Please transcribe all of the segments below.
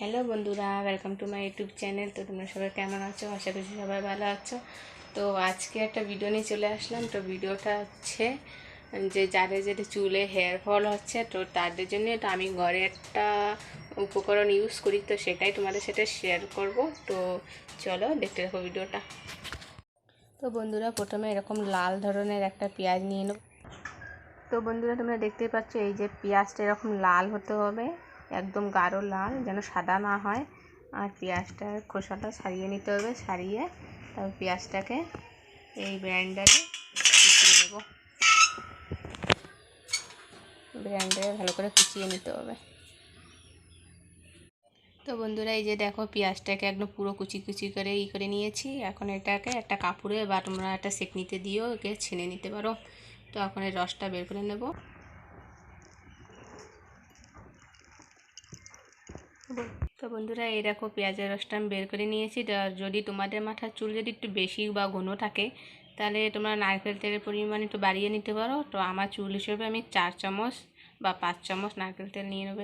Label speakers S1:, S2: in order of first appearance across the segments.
S1: Hello বন্ধুরা welcome to my YouTube channel তো তোমরা সবাই কেমন আছো? আশা করছি সবাই ভালো আছো। তো আজকে একটা ভিডিও নিয়ে চলে আসলাম। তো ভিডিওটা হচ্ছে যে যাদের যেটা চুলে হেয়ার ফল হচ্ছে, তো তাদের জন্য তো আমি ঘরে একটা উপকরণ ইউজ করি। তো সেটাই তোমাদের সাথে শেয়ার করব। তো চলো দেখতে দেখো ভিডিওটা তো বন্ধুরা, প্রথমে এরকম লাল ধরনের একটা পেঁয়াজ নিয়ে নেব তো বন্ধুরা, তোমরা দেখতেই পাচ্ছ এই যে পেঁয়াজটা এরকম লাল হতে হবে। একদম গাঢ় লাল, যেন সাদা না হয়। আর পেঁয়াজটার খোসাটা সারিয়ে নিতে হবে, সারিয়ে তারপর পেঁয়াজটাকে এই ব্র্যান্ডারে কুচিয়ে নেব। ব্র্যান্ডারে ভালো করে কুচিয়ে নিতে হবে। তো বন্ধুরা, এই যে দেখো পেঁয়াজটাকে একদম পুরো কুচি কুচি করে ই করে নিয়েছি। এখন এটাকে একটা কাপড়ে বা তোমরা একটা সেকনিতে দিয়েও একে ছেনে নিতে পারো। তো এখন এই রসটা বের করে নেব। তো বন্ধুরা, এই দেখো পেঁয়াজের রসটা আমি বের করে নিয়েছি। যদি তোমাদের মাথার চুল যদি একটু বেশি বা ঘন থাকে, তাহলে তোমরা নারকেল তেলের পরিমাণ একটু বাড়িয়ে নিতে পারো। তো আমার চুল হিসেবে আমি চার চামচ বা পাঁচ চামচ নারকেল তেল নিয়ে নেব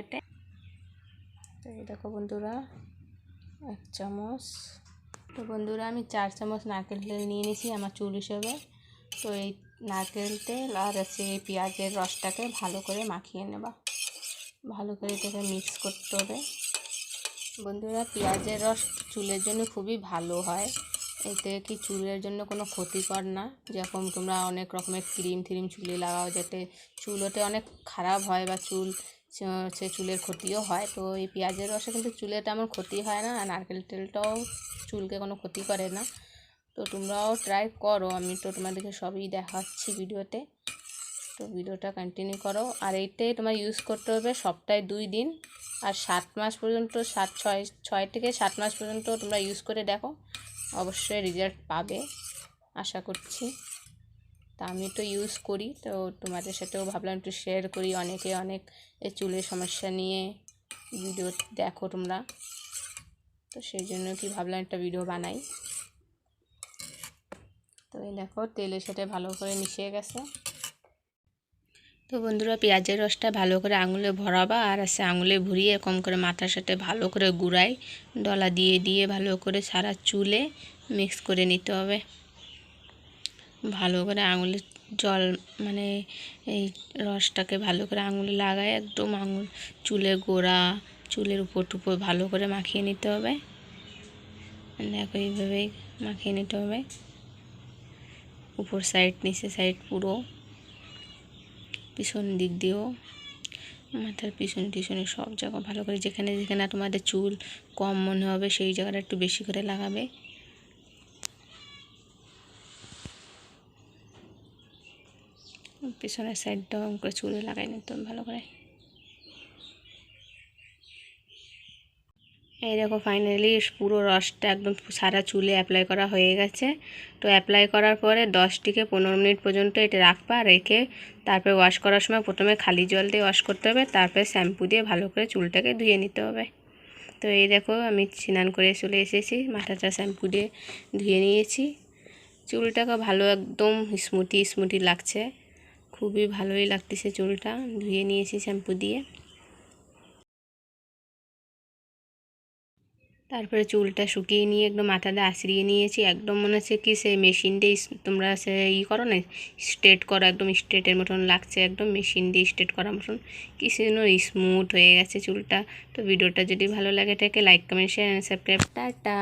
S1: তো এই দেখো বন্ধুরা, এক চামচ। তো বন্ধুরা, আমি চার চামচ নারকেল তেল নিয়ে নিয়েছি আমার চুল হিসেবে। তো এই নারকেল তেল আর হচ্ছে এই পেঁয়াজের রসটাকে ভালো করে মাখিয়ে নেবা। ভালো করে এটাকে মিক্স করতে হবে। বন্ধুরা, পেঁয়াজের রস চুলের জন্য খুবই ভালো হয়। এতে কি চুলের জন্য কোনো ক্ষতিকর না। যেরকম তোমরা অনেক রকমের ক্রিম থ্রিম চুলে লাগাও, যাতে চুল ওতে অনেক খারাপ হয় বা চুল সে চুলের ক্ষতিও হয়। তো এই পেঁয়াজের রসে কিন্তু চুলের তেমন ক্ষতি হয় না, আর নারকেল তেলটাও চুলকে কোনো ক্ষতি করে না। তো তোমরাও ট্রাই করো, আমি তো তোমাদেরকে সবই দেখাচ্ছি ভিডিওতে। তো ভিডিওটা কন্টিনিউ করো। আর এইটাই তোমার ইউজ করতে হবে সপ্তাহে দুই দিন। আর সাত মাস পর্যন্ত, সাত, ছয় ছয় থেকে সাত মাস পর্যন্ত তোমরা ইউজ করে দেখো। অবশ্যই রেজাল্ট পাবে, আশা করছি। তা আমি তো ইউজ করি, তো তোমাদের সাথেও ভাবলাম একটু শেয়ার করি। অনেকে অনেক চুলের সমস্যা নিয়ে ভিডিও দেখো তোমরা। তো সেই জন্য কি ভাবলাম একটা ভিডিও বানাই। তো এই দেখো, তেলের সাথে ভালো করে মিশিয়ে গেছে। তো বন্ধুরা পেঁয়াজের রসটা ভালো করে আঙুলে ভরাবা আর আছে আঙুলে ভরিয়ে কম করে মাথার সাথে ভালো করে গুড়াই, ডলা দিয়ে দিয়ে ভালো করে সারা চুলে মিক্স করে নিতে হবে। ভালো করে আঙুলে জল মানে এই রসটাকে ভালো করে আঙুলে লাগায় একদম আঙুল, চুলে গোড়া, চুলের উপর টুপর ভালো করে মাখিয়ে নিতে হবে। দেখো এইভাবেই মাখিয়ে নিতে হবে। উপর সাইড নিচে সাইড পুরো পিছন দিক দিয়েও, মাথার পিছন টিছনে সব জায়গা ভালো করে, যেখানে যেখানে তোমাদের চুল কম মনে হবে সেই জায়গাটা একটু বেশি করে লাগাবে। পিছনের সাইডটাও করে চুলে লাগাই নিতে ভালো করে। এই দেখো ফাইনালি পুরো রসটা একদম সারা চুলে অ্যাপ্লাই করা হয়ে গেছে। তো অ্যাপ্লাই করার পরে দশ থেকে পনেরো মিনিট পর্যন্ত এটা রাখবা, রেখে তারপরে ওয়াশ করার সময় প্রথমে খালি জল দিয়ে ওয়াশ করতে হবে, তারপরে শ্যাম্পু দিয়ে ভালো করে চুলটাকে ধুয়ে নিতে হবে। তো এই দেখো, আমি স্নান করে চলে এসেছি, মাথাটা শ্যাম্পু দিয়ে ধুয়ে নিয়েছি। চুলটাকে ভালো একদম স্মুথি স্মুথি লাগছে। খুবই ভালোই লাগতেছে চুলটা, ধুয়ে নিয়েছি শ্যাম্পু দিয়ে। তারপরে চুলটা শুকিয়ে নিয়ে একদম মাথাটা আশ্রিয়ে নিয়েছি। একদম মনে হচ্ছে কি সে মেশিন দিয়ে তোমরা সে ই করো না স্ট্রেট করো, একদম স্ট্রেটের মতন লাগছে, একদম মেশিন দিয়ে স্ট্রেট করার মতন। কি যেন স্মুথ হয়ে গেছে চুলটা। তো ভিডিওটা যদি ভালো লাগে থাকে like comment share subscribe tata.